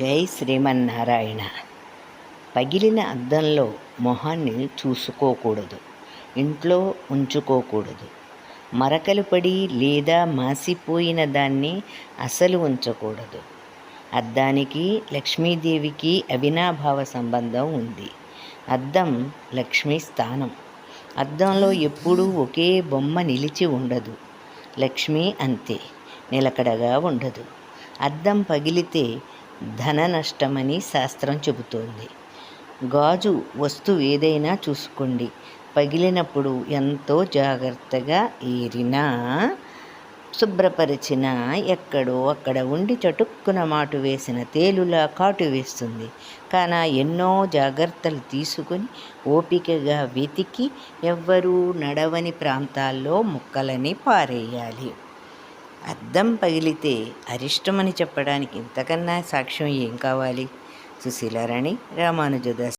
జై శ్రీమన్నారాయణ. పగిలిన అద్దంలో మొహాన్ని చూసుకోకూడదు ఇంట్లో ఉంచుకోకూడదు. మరకలు పడి లేదా మాసిపోయిన దాన్ని అసలు ఉంచకూడదు. అద్దానికి లక్ష్మీదేవికి అవినాభావ సంబంధం ఉంది. అద్దం లక్ష్మీ స్థానం. అద్దంలో ఎప్పుడూ ఒకే బొమ్మ నిలిచి ఉండదు. లక్ష్మి అంతే నిలకడగా ఉండదు. అద్దం పగిలితే ధన నష్టమని శాస్త్రం చెబుతోంది. గాజు వస్తువు ఏదైనా చూసుకోండి. పగిలినప్పుడు ఎంతో జాగ్రత్తగా ఏరినా శుభ్రపరిచిన ఎక్కడో అక్కడ ఉండి చటుక్కున మాటు వేసిన తేలులా కాటు వేస్తుంది. కానీ ఎన్నో జాగ్రత్తలు తీసుకుని ఓపికగా వెతికి ఎవ్వరూ నడవని ప్రాంతాల్లో ముక్కలని పారేయాలి. అద్దం పగిలితే అరిష్టమని చెప్పడానికి ఇంతకన్నా సాక్ష్యం ఏం కావాలి? సుశీలారాణి రామానుజదాస్